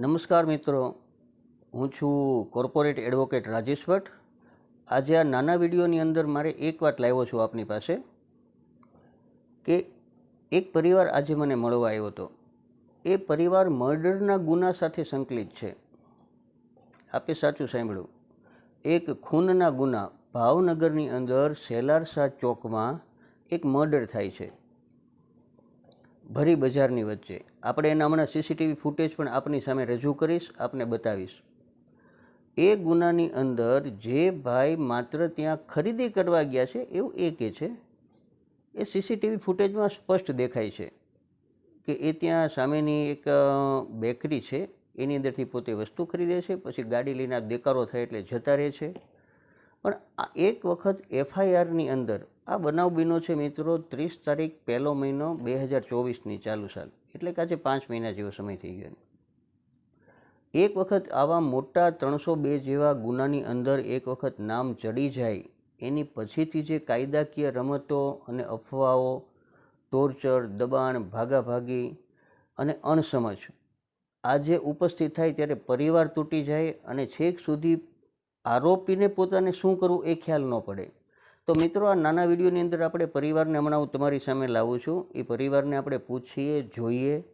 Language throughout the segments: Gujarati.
નમસ્કાર મિત્રો, હું છું કોર્પોરેટ એડવોકેટ રાજેશ ભટ્ટ. આજે આ નાના વિડીયોની અંદર મારે એક વાત લાવ્યો છું આપની પાસે કે એક પરિવાર આજે મને મળવા આવ્યો હતો. એ પરિવાર મર્ડરના ગુના સાથે સંકલિત છે. આપે સાચું સાંભળ્યું. એક ખૂનના ગુના ભાવનગરની અંદર સેલારસા ચોકમાં એક મર્ડર થાય છે. ભરી બજારની વચ્ચે. આપણે એના હમણાં સીસીટીવી ફૂટેજ પણ આપની સામે રજૂ કરીશ, આપને બતાવીશ. એ ગુનાની અંદર જે ભાઈ માત્ર ત્યાં ખરીદી કરવા ગયા છે, એવું એ કહે છે, એ સીસીટીવી ફૂટેજમાં સ્પષ્ટ દેખાય છે કે એ ત્યાં સામેની એક બેકરી છે, એની અંદરથી પોતે વસ્તુ ખરીદે છે, પછી ગાડી લઈને દેકારો થાય એટલે જતા રહે છે. પણ એક વખત એફઆઈઆરની અંદર, આ બનાવ બીનો છે મિત્રો ત્રીસ તારીખ પહેલો મહિનો બે હજાર ચોવીસની ચાલુ સાલ, એટલે કે આજે પાંચ મહિના જેવો સમય થઈ ગયો એક વખત આવા મોટા ત્રણસો બે જેવા ગુનાની અંદર એક વખત નામ ચડી જાય, એની પછીથી જે કાયદાકીય રમતો અને અફવાઓ, ટોર્ચર, દબાણ, ભાગાભાગી અને અણસમજ આજે ઉપસ્થિત થાય ત્યારે પરિવાર તૂટી જાય અને છેક સુધી આરોપીને પોતાને શું કરવું એ ખ્યાલ ન પડે. તો મિત્રો, આ નાના વિડીયોની અંદર આપણે પરિવારને હમણાં હું તમારી સામે લાવું છું. એ પરિવારને આપણે પૂછીએ, જોઈએ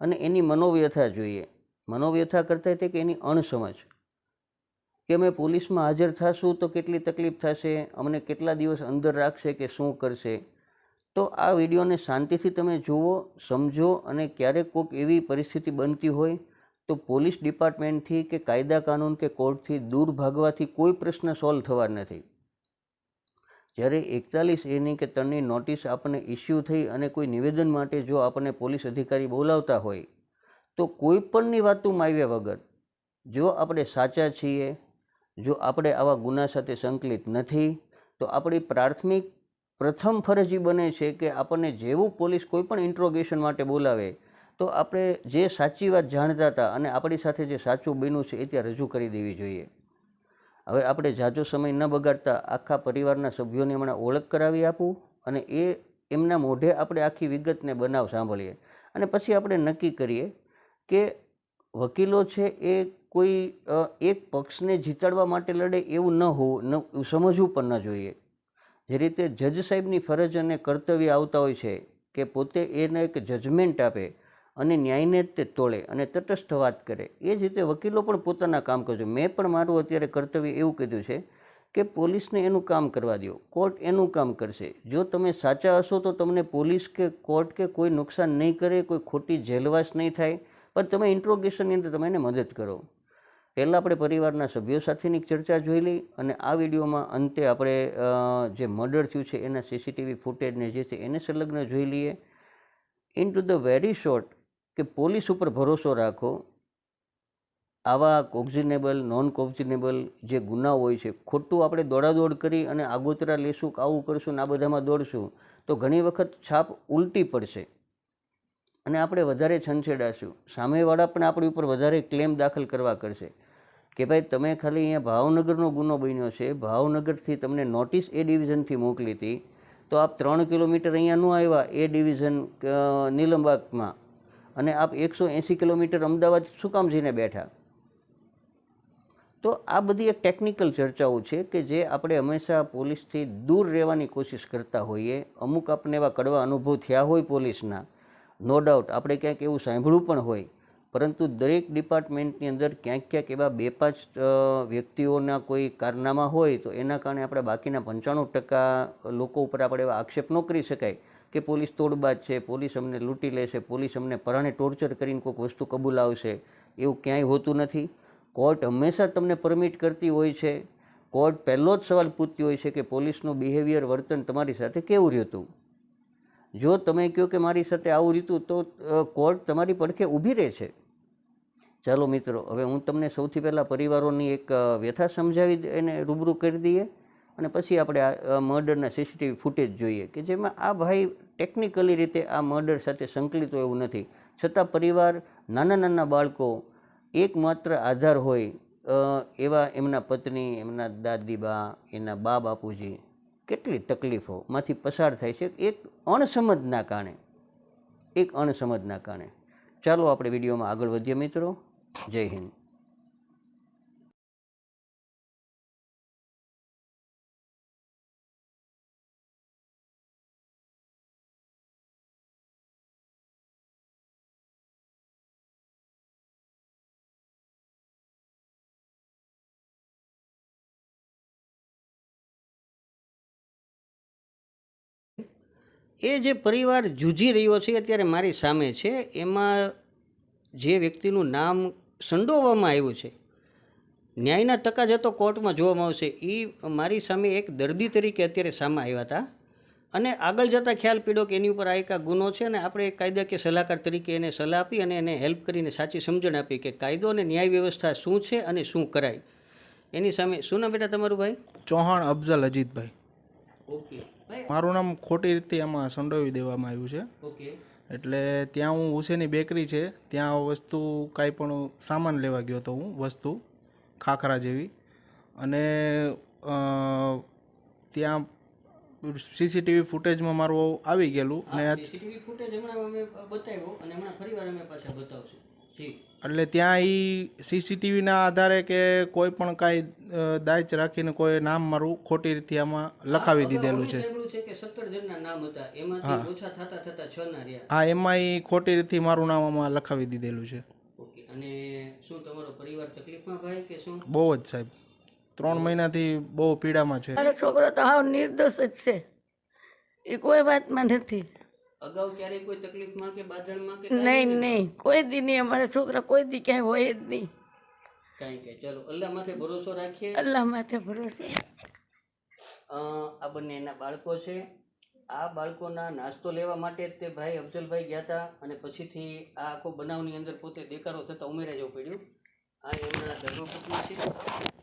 અને એની મનોવ્યથા જોઈએ. મનોવ્યથા કરતાં તે કે એની અણસમજ. કે અમે પોલીસમાં હાજર થશું તો કેટલી તકલીફ થશે? અમને કેટલા દિવસ અંદર રાખશે કે શું કરશે? તો આ વિડીયોને શાંતિથી તમે જુઓ, સમજો અને ક્યારેક કોઈક એવી પરિસ્થિતિ બનતી હોય તો પોલીસ ડિપાર્ટમેન્ટથી કે કાયદા કાનૂન કે કોર્ટથી દૂર ભાગવાથી કોઈ પ્રશ્ન સોલ્વ થવા નથી. જ્યારે એકતાલીસ એની કે ત્રણની નોટિસ આપણને ઇસ્યુ થઈ અને કોઈ નિવેદન માટે જો આપણને પોલીસ અધિકારી બોલાવતા હોય, તો કોઈ પણની વાતું માવ્યા વગર, જો આપણે સાચા છીએ, જો આપણે આવા ગુના સાથે સંકલિત નથી, તો આપણી પ્રાથમિક પ્રથમ ફરજી બને છે કે આપણને જેવું પોલીસ કોઈ પણ ઇન્ટ્રોગેશન માટે બોલાવે તો આપણે જે સાચી વાત જાણતા હતા અને આપણી સાથે જે સાચું બન્યું છે એ ત્યાં રજૂ કરી દેવી જોઈએ. હવે આપણે જાજો સમય ન બગાડતા આખા પરિવારના સભ્યોને હમણાં ઓળખ કરાવી આપું અને એ એમના મોઢે આપણે આખી વિગતને બનાવ સાંભળીએ. અને પછી આપણે નક્કી કરીએ કે વકીલો છે એ કોઈ એક પક્ષને જીતાડવા માટે લડે એવું ન હોવું, ન સમજવું પણ ન જોઈએ. જે રીતે જજ સાહેબની ફરજ અને કર્તવ્ય આવતા હોય છે કે પોતે એને એક જજમેન્ટ આપે અને ન્યાયને તે તોળે અને તટસ્થ વાત કરે. એ જ રીતે વકીલો પણ પોતાના કામ કરશે મેં પણ મારું અત્યારે કર્તવ્ય એવું કીધું છે કે પોલીસને એનું કામ કરવા દો. કોર્ટ એનું કામ કરશે. જો તમે સાચા હશો તો તમને પોલીસ કે કોર્ટ કે કોઈ નુકસાન નહીં કરે, કોઈ ખોટી જેલવાસ નહીં થાય, પણ તમે ઇન્ટ્રોગેશનની અંદર તમે એને મદદ કરો. પહેલાં આપણે પરિવારના સભ્યો સાથેની ચર્ચા જોઈ લઈ અને આ વિડીયોમાં અંતે આપણે જે મર્ડર થયું છે એના સીસીટીવી ફૂટેજને જે છે એને સંલગ્ન જોઈ લઈએ. In to the very short કે પોલીસ ઉપર ભરોસો રાખો આવા કોગ્ઝિનેબલ નોન કોગ્ઝિનેબલ જે ગુનાઓ હોય છે ખોટું આપણે દોડાદોડ કરી અને આગોતરા લેશું કે આવું કરશું ને આ બધામાં દોડશું તો ઘણી વખત છાપ ઉલટી પડશે. અને આપણે વધારે છંછેડાશું. સામેવાળા પણ આપણી ઉપર વધારે ક્લેમ દાખલ કરવા કરશે. કે ભાઈ તમે ખાલી અહીંયા ભાવનગરનો ગુનો બન્યો છે ભાવનગરથી તમને નોટિસ એ ડિવિઝનથી મોકલી હતી તો આપ ત્રણ કિલોમીટર અહીંયા ન આવ્યા એ ડિવિઝન અ, નીલમબાગમાં અને આપ એકસો એંસી કિલોમીટર અમદાવાદ શું કામ જઈને બેઠા? તો આ બધી એક ટેકનિકલ ચર્ચાઓ છે કે જે આપણે હંમેશા પોલીસથી દૂર રહેવાની કોશિશ કરતા હોઈએ. અમુક આપણને એવા કડવા અનુભવ થયા હોય પોલીસના. નો ડાઉટ આપણે ક્યાંક એવું સાંભળ્યું પણ હોય. પરંતુ દરેક ડિપાર્ટમેન્ટની અંદર ક્યાંક ક્યાંક એવા બે પાંચ વ્યક્તિઓના કોઈ કારનામા હોય તો એના કારણે આપણે બાકીના પંચાણું ટકા લોકો ઉપર આપણે એવા આક્ષેપ ન કરી શકાય. કે પોલીસ તોડબાજ છે, પોલીસ અમને લૂંટી લેશે પોલીસ અમને પરાણે ટોર્ચર કરીને કોઈક વસ્તુ કબૂલાવશે એવું ક્યાંય હોતું નથી. કોર્ટ હંમેશા તમને પરમિટ કરતી હોય છે. કોર્ટ પહેલો જ સવાલ પૂછતી હોય છે કે પોલીસનું બિહેવિયર વર્તન તમારી સાથે કેવું રહ્યું જો તમે કહો કે મારી સાથે આવું રીતું તો કોર્ટ તમારી પડખે ઊભી રહે છે. ચાલો મિત્રો, હવે હું તમને સૌથી પહેલાં પરિવારોની એક વ્યથા સમજાવી એને રૂબરૂ કરી દઈએ. અને પછી આપણે આ મર્ડરના સીસીટીવી ફૂટેજ જોઈએ કે જેમાં આ ભાઈ ટેકનિકલી રીતે આ મર્ડર સાથે સંકલિત હોય એવું નથી. છતાં પરિવાર, નાના નાના બાળકો, એકમાત્ર આધાર હોય એવા એમના પત્ની, એમના દાદીબા એના બા બાપુજી, કેટલી તકલીફોમાંથી પસાર થાય છે. એક અણસમજના કારણે, એક અણસમજના કારણે. ચાલો આપણે વિડીયોમાં આગળ વધીએ મિત્રો. જય હિન્દ. એ જે પરિવાર જૂજી રહ્યો છે અત્યારે મારી સામે છે એમાં જે વ્યક્તિનું નામ સંડોવવામાં આવ્યું છે ન્યાયના તકા જતો કોર્ટમાં જોવામાં આવશે એ મારી સામે એક દર્દી તરીકે અત્યારે સામે આવ્યા હતા. અને આગળ જતાં ખ્યાલ પીડો કે એની ઉપર આ એક ગુનો છે અને આપણે કાયદાકીય સલાહકાર તરીકે એને સલાહ આપી અને એને હેલ્પ કરીને સાચી સમજણ આપી કે કાયદો અને ન્યાય વ્યવસ્થા શું છે અને શું કરાય. એની સામે શું નામ બેટા તમારું ભાઈ? ચૌહાણ અફઝલ અજીતભાઈ. ઓકે. મારું નામ ખોટી રીતે એમાં સંડોવી દેવામાં આવ્યું છે. ઓકે. એટલે ત્યાં હું હુસેની બેકરી છે ત્યાં વસ્તુ કાંઈ પણ સામાન લેવા ગયો હતો હું વસ્તુ ખાખરા જેવી. અને ત્યાં સીસીટીવી ફૂટેજમાં મારું આવી ગયેલું અને સીસીટીવી ફૂટેજ હમણાં અમે બતાવ્યો અને હમણાં ફરીવાર અમે પાછા બતાવશું. એટલે ત્યાં એ સીસીટીવીના આધારે કે કોઈ પણ કાંઈ દાયચ રાખીને કોઈ નામ મારું ખોટી રીતે આમાં લખાવી દીધેલું છે. સાંભળ્યું છે કે સત્તર જણના નામ હતા. એમાંથી ઓછા થતા થતા છ ના રહ્યા. હા એમાં એ ખોટી રીતે મારું નામ આમાં લખાવી દીધેલું છે. અને શું તમારો પરિવાર તકલીફમાં ભાઈ કે શું? બહુ જ સાહેબ. ત્રણ મહિનાથી બહુ પીડામાં છે. મારો છોકરો તો હાવ નિર્દોષ જ છે. એ કોઈ વાતમાં નથી. અગાઉ ક્યારેય કોઈ તકલીફમાં કે બાંધણમાં કે નહીં નહીં. કોઈ દી નહીં. અમારા છોકરા કોઈ દી ક્યાંય હોય જ નહીં. કાંઈ કે. ચાલો અલ્લાહ માથે ભરોસો રાખીએ. અલ્લાહ માથે ભરોસો. આ બંને એના બાળકો છે. આ બાળકોના નાસ્તો લેવા માટે તે ભાઈ અફજલભાઈ ગયા હતા અને પછીથી આ આખો બનાવની અંદર પોતે દેકારો થતાં ઉમેરાઈ જવું પડ્યું. આ એમના ધર્મપત્ની છે.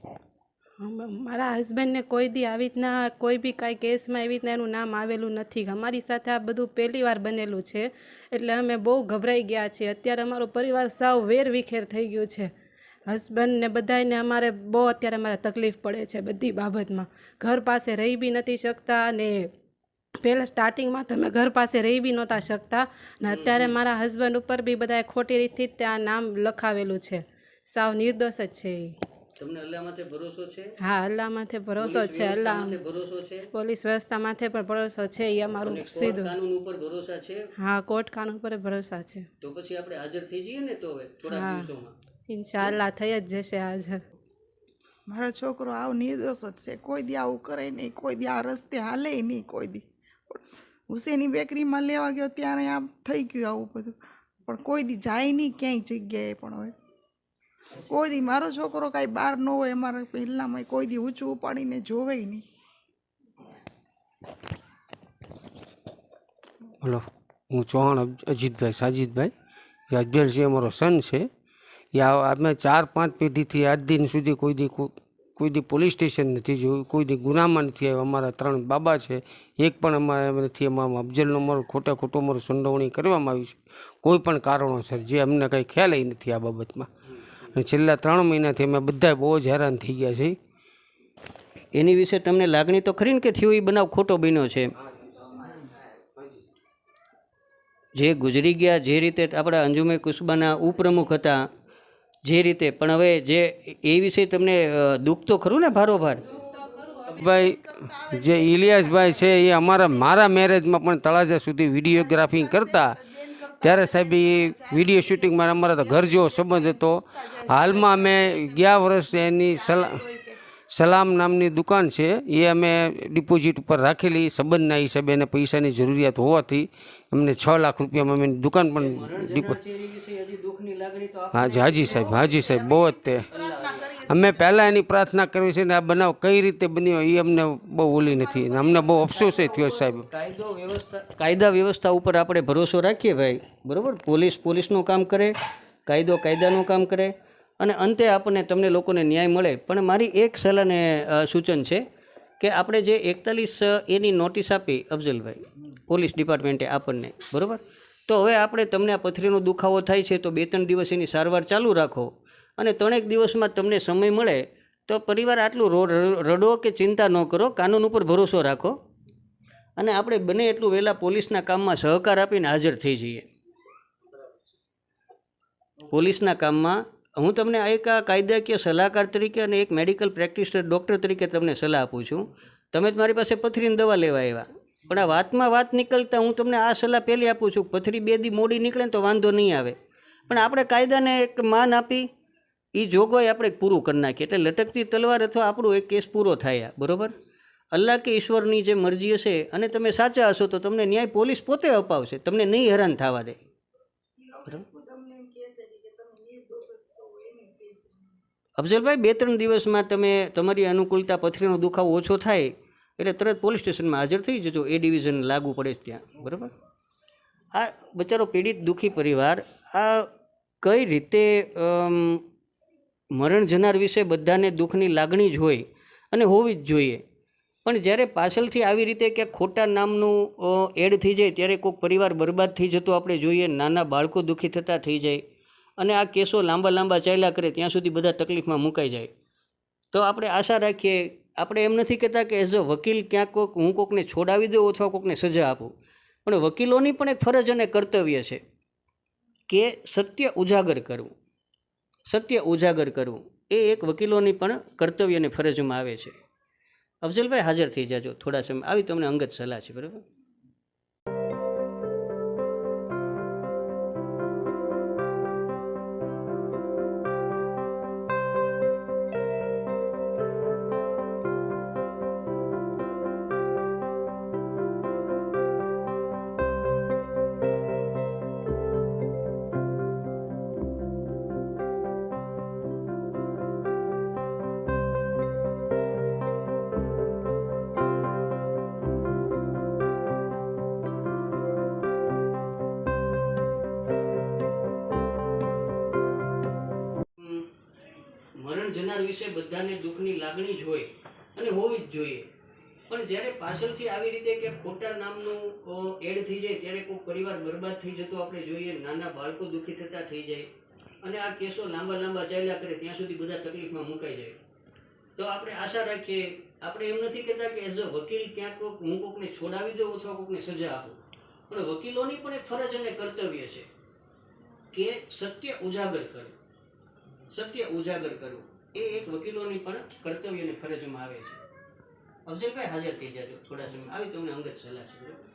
મારા હસબન્ડને કોઈ દી આવી રીતના કોઈ બી કાંઈ કેસમાં એવી રીતના એનું નામ આવેલું નથી. અમારી સાથે આ બધું પહેલી વાર બનેલું છે. એટલે અમે બહુ ગભરાઈ ગયા છીએ. અત્યારે અમારો પરિવાર સાવ વેર વિખેર થઈ ગયું છે. હસબન્ડ ને બધાને અમારે બહુ અત્યારે અમારે તકલીફ પડે છે બધી બાબતમાં. ઘર પાસે રહી બી નથી શકતા અને પહેલાં સ્ટાર્ટિંગમાં તમે ઘર પાસે રહી બી નહોતા શકતા. ને અત્યારે મારા હસબન્ડ ઉપર બી બધાએ ખોટી રીતથી જ ત્યાં નામ લખાવેલું છે. સાવ નિર્દોષ જ છે એ. તમને અલ્લાહ માથે ભરોસો છે? હા અલ્લાહ માથે ભરોસો છે અલ્લાહ માથે ભરોસો છે? પોલીસ વ્યવસ્થા માથે પણ ભરોસો છે એ અમારું સીધું. કાનૂન ઉપર ભરોસા છે? હા કોર્ટ કાનૂન પર ભરોસા છે. તો પછી આપણે હાજર થઈ જઈએ ને તો હવે થોડા દિવસોમાં. ઇન્શાલ્લાહ થઈ જ જશે હાજર. મારો છોકરો આવ નિર્દોષ જ છે. કોઈ દી આવું કરે નહીં કોઈ દી આ રસ્તે હાલે નહીં કોઈ દી. હુસેની બેકરીમાં લેવા ગયો ત્યારે આમ થઈ ગયું આવું બધું. પણ કોઈ દી જાય નહીં ક્યાંય જગ્યાએ પણ હવે. કોઈ દી મારો છોકરો કાંઈ બહાર ન હોય, અમારા પહેલાંમાં કોઈ દી ઊંચું ઉપાડીને જોવે નહીં. હલો, હું ચૌહાણ અજ- અજીતભાઈ એ અજમેર છે અમારો સન છે, એ અમે ચાર પાંચ પેઢીથી આજ દિન સુધી કોઈ દી કોઈ દી પોલીસ સ્ટેશન નથી જોયું, કોઈ દી ગુનામાં નથી આવ્યો. અમારા ત્રણ બાબા છે, એક પણ અમારે નથી અમારા અફજલનો અમારો ખોટા ખોટો અમારો સંડોવણી કરવામાં આવી છે. કોઈ પણ કારણોસર, જે અમને કંઈ ખ્યાલ નથી આ બાબતમાં. અને છેલ્લા ત્રણ મહિનાથી અમે બધા બહુ જ હેરાન થઈ ગયા છીએ. એની વિશે તમને લાગણી તો ખરી ને કે થયો એ બનાવ ખોટો બન્યો છે? જે ગુજરી ગયા જે રીતે આપણા અંજુમે કુસબાના ઉપપ્રમુખ હતા જે રીતે પણ હવે જે એ વિશે તમને દુઃખ તો ખરું ને ભારોભાર? ભાઈ જે ઇલિયાસભાઈ છે એ અમારા મારા મેરેજમાં પણ તળાજા સુધી વિડીયોગ્રાફી કરતા ત્યારે સાહેબ, એ વીડિયો શૂટિંગમાં અમારા તો ઘર જેવો સંબંધ હતો. હાલમાં અમે ગયા વર્ષે એની સલા સલામ નામની દુકાન છે, એ અમે ડિપોઝિટ ઉપર રાખેલી, સંબંધના હિસાબે એને પૈસાની જરૂરિયાત હોવાથી અમને છ લાખ રૂપિયામાં અમે દુકાન પણ ડિપો હજી હાજી સાહેબ હાજી સાહેબ, બહુ જ તે. અમે પહેલાં એની પ્રાર્થના કરવી છે ને આ બનાવ કઈ રીતે બન્યો એ અમને બહુ ઓલી નથી. અમને બહુ અફસોસ થયો સાહેબ. કાયદા વ્યવસ્થા ઉપર આપણે ભરોસો રાખીએ ભાઈ, બરાબર? પોલીસ પોલીસનું કામ કરે, કાયદો કાયદાનું કામ કરે. અને અંતે આપણને તમને લોકોને ન્યાય મળે. પણ મારી એક સલાહને સૂચન છે કે આપણે જે એકતાલીસ એની નોટિસ આપી, અફઝલભાઈ, પોલીસ ડિપાર્ટમેન્ટે આપણને, બરાબર? તો હવે આપણે તમને આ પથરીનો દુખાવો થાય છે, તો બે ત્રણ દિવસ એની સારવાર ચાલુ રાખો. અને ત્રણેક દિવસમાં તમને સમય મળે, તો પરિવાર આટલું રડો કે ચિંતા ન કરો, કાનૂન ઉપર ભરોસો રાખો. અને આપણે બને એટલું વહેલા પોલીસના કામમાં સહકાર આપીને હાજર થઈ જઈએ. પોલીસના કામમાં હું તમને એક આ કાયદાકીય સલાહકાર તરીકે અને એક મેડિકલ પ્રેક્ટિશનર ડૉક્ટર તરીકે તમને સલાહ આપું છું. તમે જ મારી પાસે પથરીની દવા લેવા આવ્યા. પણ આ વાતમાં વાત નીકળતા હું તમને આ સલાહ પહેલી આપું છું, પથરી બે દી મોડી નીકળે તો વાંધો નહીં આવે. પણ આપણે કાયદાને એક માન આપી એ જોગવાઈ આપણે પૂરું કરી નાખીએ. એટલે લટકતી તલવાર અથવા આપણો એક કેસ પૂરો થાય બરાબર? અલ્લાહ કે ઈશ્વરની જે મરજી હશે અને તમે સાચા હશો તો તમને ન્યાય પોલીસ પોતે અપાવશે, તમને નહીં હેરાન થવા દે. અફઝલભાઈ બે ત્રણ દિવસમાં તમે તમારી અનુકૂળતા પથરીનો દુખાવો ઓછો થાય એટલે તરત પોલીસ સ્ટેશનમાં હાજર થઈ જજો. એ ડિવિઝન લાગુ પડે ત્યાં. બરાબર? આ બચારો પીડિત દુઃખી પરિવાર, આ કઈ રીતે મરણ જનાર વિશે બધાને દુઃખની લાગણી જ હોય અને હોવી જ જોઈએ. પણ જ્યારે પાછળથી આવી રીતે કે ખોટા નામનું એડ થઈ જાય, ત્યારે કોઈક પરિવાર બરબાદ થઈ જતો આપણે જોઈએ, નાના બાળકો દુઃખી થતા થઈ જાય. અને આ કેસો લાંબા લાંબા ચાલ્યા કરે ત્યાં સુધી બધા તકલીફમાં મુકાઈ જાય. તો આપણે આશા રાખીએ, આપણે એમ નથી કહેતા કે એઝ અ વકીલ ક્યાંક કોઈક હું કોકને છોડાવી દઉં અથવા કોકને સજા આપું. પણ વકીલોની પણ એક ફરજ અને કર્તવ્ય છે કે સત્ય ઉજાગર કરવું. સત્ય ઉજાગર કરવું. એ એક વકીલોની પણ કર્તવ્ય અને ફરજમાં આવે છે. અફઝલભાઈ હાજર થઈ જાજો થોડા સમય. આવી તમને અંગત સલાહ છે, બરાબર? મરણ વિશે બધાને દુઃખની લાગણી જ હોય અને હોવી જ જોઈએ. પણ જ્યારે પાછળથી આવી રીતે કે ખોટા નામનું એડ થઈ જાય, ત્યારે કોઈ પરિવાર બરબાદ થઈ જતો આપણે જોઈએ, નાના બાળકો દુઃખી થતા થઈ જાય અને આ કેસો લાંબા લાંબા ચાલ્યા કરે, ત્યાં સુધી બધા તકલીફમાં મુકાઈ જાય. તો આપણે આશા રાખીએ, આપણે એમ નથી કહેતા કે એઝ અ વકીલ ક્યાંક કોઈક હું કોકને છોડાવી દઉં અથવા કોકને સજા આપું. પણ વકીલોની પણ એક ફરજ અને કર્તવ્ય છે કે સત્ય ઉજાગર કરવું સત્ય ઉજાગર કરવું. એ એક વકીલોની પણ કર્તવ્ય અને ફરજમાં આવે છે. અફઝલભાઈ હાજર થઈ જાજો થોડા સમય. આવી તમને અંગત સલાહ છે